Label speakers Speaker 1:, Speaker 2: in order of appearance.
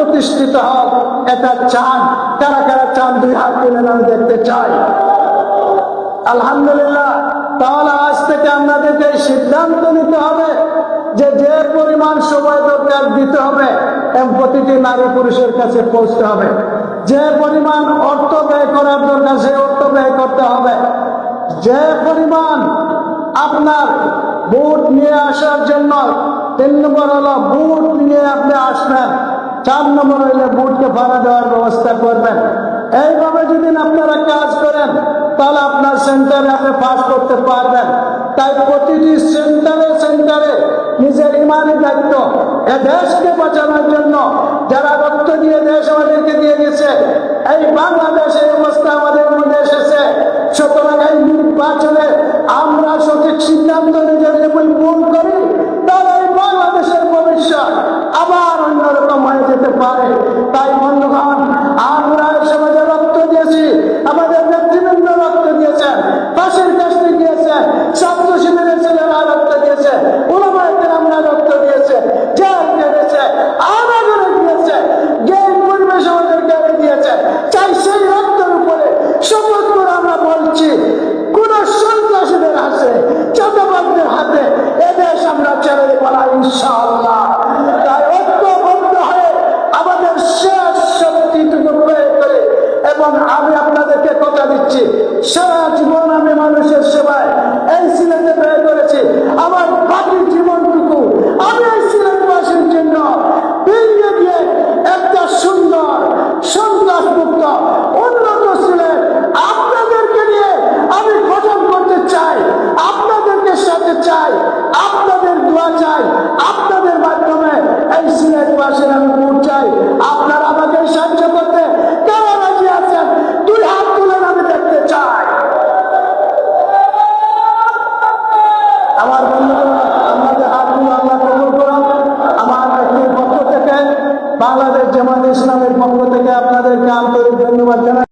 Speaker 1: প্রতিষ্ঠিত হোক এটা চান কারা কারা চান দুই হাত তুলে আমি দেখতে চাই। আলহামদুলিল্লাহ, তাহলে আজ থেকে আপনাদেরকে সিদ্ধান্ত নিতে হবে যে যে পরিমাণ সময় দরকার দিতে হবে, এবং প্রতিটি নারী পুরুষের কাছে পৌঁছতে হবে। যে পরিমাণ অর্থ ব্যয় করার দরকার, সেই অর্থ ব্যয় করতে হবে। যে পরিমাণ আপনার বুট নিয়ে আসার জন্য তিন নম্বর হলো বুট নিয়ে আপনি আসবেন। চার নম্বর হইলে বুটকে ভাড়া দেওয়ার ব্যবস্থা করবেন। এইভাবে যদি আপনারা কাজ করেন, তাহলে আপনার সেন্টারে আপনি পাস করতে পারবেন। তাই প্রতিটি সেন্টারে সেন্টারে নিজের ইমানি দায়িত্ব, এ দেশকে বাঁচানোর জন্য যারা রক্ত দিয়ে দেশ আমাদেরকে দিয়ে গেছে, এই বাংলাদেশের অবস্থা আমাদের মধ্যে এসেছে। সুতরাং এই নির্বাচনে আমরা সঠিক সিদ্ধান্ত নিজের যদি এবং আমি আপনাদেরকে কথা দিচ্ছি। সারা জীবন আমি মানুষের সেবায় এই সিলেটে ব্যয় করেছি। আমার বাকি জীবনটুকু আমি এই সিলেটবাসীর জন্য বেরিয়ে গিয়ে একটা সুন্দর সন্ত্রাস মুক্ত উন্নত সিলেট আপনাদেরকে নিয়ে আমি গঠন করতে চাই। আপনাদেরকে সাথে চাই, আপনাদের দোয়া চাই, আপনাদের মাধ্যমে এই সিলেটবাসীর আমি বাংলাদেশ জামাত ইসলামের পক্ষ থেকে আপনাদেরকে আন্তরিক ধন্যবাদ জানাই।